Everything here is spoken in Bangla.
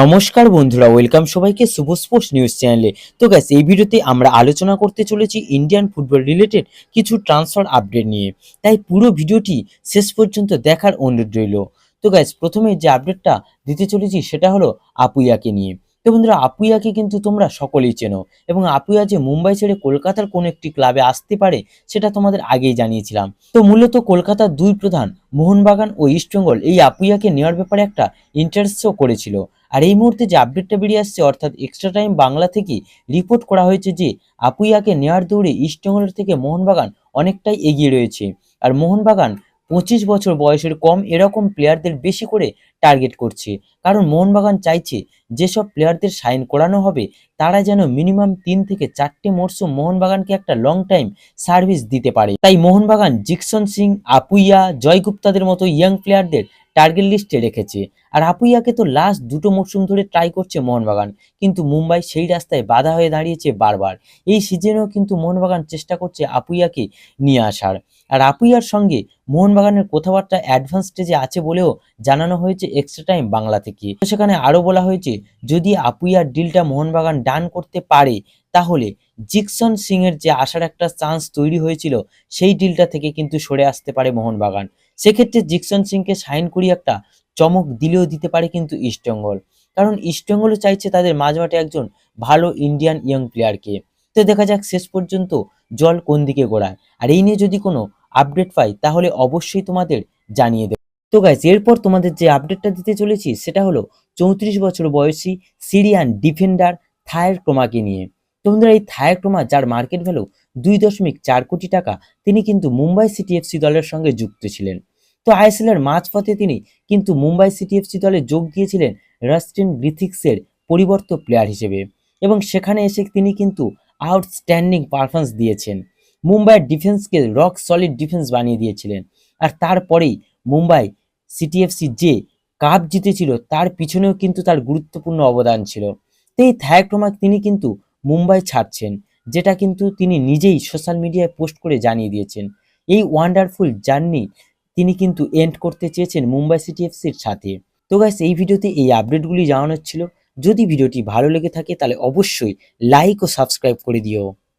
নমস্কার বন্ধুরা ওয়েলকাম সবাইকে শুভ স্পোর্টস নিউজ চ্যানেলে তো গ্যাস এই ভিডিওতে আমরা আলোচনা করতে চলেছি ইন্ডিয়ান ফুটবল রিলেটেড কিছু ট্রান্সফার আপডেট নিয়ে। তাই পুরো ভিডিওটি শেষ পর্যন্ত দেখার অনুরোধ রইল। তো গ্যাস প্রথমে যে আপডেটটা দিতে চলেছি সেটা হলো আপুইয়াকে নিয়ে। তো বন্ধুরা, আপুইয়াকে কিন্তু তোমরা সকলেই চেনো এবং আপুইয়া যে মুম্বাই ছেড়ে কলকাতার কোন একটি ক্লাবে আসতে পারে সেটা তোমাদের আগেই জানিয়েছিলাম। তো মূলত কলকাতার দুই প্রধান মোহনবাগান ও ইস্টবেঙ্গল এই আপুইয়াকে নেওয়ার ব্যাপারে একটা ইন্টারেস্ট শো করেছিল। আর এই মুহূর্তে যে আপডেটটা বেরিয়ে আসছে, অর্থাৎ এক্সট্রা টাইম বাংলা থেকে রিপোর্ট করা হয়েছে যে, আপুইয়াকে নেওয়ার দৌড়ে ইস্টবেঙ্গলের থেকে মোহনবাগান অনেকটাই এগিয়ে রয়েছে। আর মোহনবাগান পঁচিশ বছর বয়সের কম এরকম প্লেয়ারদের বেশি করে টার্গেট করছে। কারণ মোহনবাগান চাইছে যেসব প্লেয়ারদের সাইন করানো হবে, তারা যেন মিনিমাম তিন থেকে চারটে মরশুম মোহনবাগানকে একটা লং টাইম সার্ভিস দিতে পারে। তাই মোহনবাগান, জিকসন সিং, আপুইয়া, জয়গুপ্তাদের মতো ইয়াং প্লেয়ারদের টার্গেট লিস্টে রেখেছে। আর আপুইয়াকে তো লাস্ট দুটো মরশুম ধরে ট্রাই করছে মোহনবাগান। কিন্তু মুম্বাই সেই রাস্তায় বাধা হয়ে দাঁড়িয়েছে বারবার। এই সিজনেও কিন্তু মোহনবাগান চেষ্টা করছে আপুইয়াকে নিয়ে আসার। আর আপুইয়ার সঙ্গে মোহনবাগানের কথাবার্তা অ্যাডভান্স স্টেজে আছে বলেও জানানো হয়েছে এক্সট্রা টাইম বাংলা থেকে। সেখানে আরও বলা হয়েছে, যদি আপুইয়ার ডিলটা মোহনবাগান ডান করতে পারে, তাহলে জিকসন সিং এর যে আসার একটা চান্স তৈরি হয়েছিল, সেই ডিলটা থেকে কিন্তু সরে আসতে পারে মোহনবাগান। সেক্ষেত্রে জিকসন সিংকে সাইন করিয়ে একটা চমক দিলেও দিতে পারে কিন্তু ইস্টবেঙ্গল কারণ ইস্টবেঙ্গলও চাইছে তাদের মাঝমাঠে একজন ভালো ইন্ডিয়ান ইয়ং প্লেয়ারকে তো দেখা যাক শেষ পর্যন্ত জল কোন দিকে গোড়ায়। আর এই নিয়ে যদি কোনো আপডেট পাই, তাহলে অবশ্যই তোমাদের জানিয়ে দেবো। তো গাইজ এরপর তোমাদের যে আপডেটটা দিতে চলেছি, সেটা হলো চৌত্রিশ বছর বয়সী সিরিয়ান ডিফেন্ডার থায়ের ক্রোমাকে নিয়ে। তো বন্ধুরা, এই থায়ের ক্রোমা, যার মার্কেট ভ্যালু দুই দশমিক চার কোটি টাকা, তিনি কিন্তু মুম্বাই সিটি এফসি দলের সঙ্গে যুক্ত ছিলেন। তো আইএসএল এর মাঝপথে তিনি কিন্তু মুম্বাই সিটি এফসি দলে যোগ দিয়েছিলেন রাস্টিন গ্রিথিক্সের পরিবর্ত প্লেয়ার হিসেবে। এবং সেখানে এসে তিনি কিন্তু আউটস্ট্যান্ডিং পারফরমেন্স দিয়েছেন। মুম্বাইয়ের ডিফেন্সকে রক সলিড ডিফেন্স বানিয়ে দিয়েছিলেন। আর তারপরেই মুম্বাই সিটিএফসি যে কাপ জিতেছিল, তার পিছনেও কিন্তু তার গুরুত্বপূর্ণ অবদান ছিল। তো এই থায়াক্রমা তিনি কিন্তু মুম্বাই ছাড়ছেন, যেটা কিন্তু তিনি নিজেই সোশ্যাল মিডিয়ায় পোস্ট করে জানিয়ে দিয়েছেন। এই ওয়ান্ডারফুল জার্নি তিনি কিন্তু এন্ড করতে চেয়েছেন মুম্বাই সিটি এফসির সাথে। তো গাইস এই ভিডিওতে এই আপডেটগুলি জানানোর ছিল। যদি ভিডিওটি ভালো লেগে থাকে, তাহলে অবশ্যই লাইক ও সাবস্ক্রাইব করে দিও।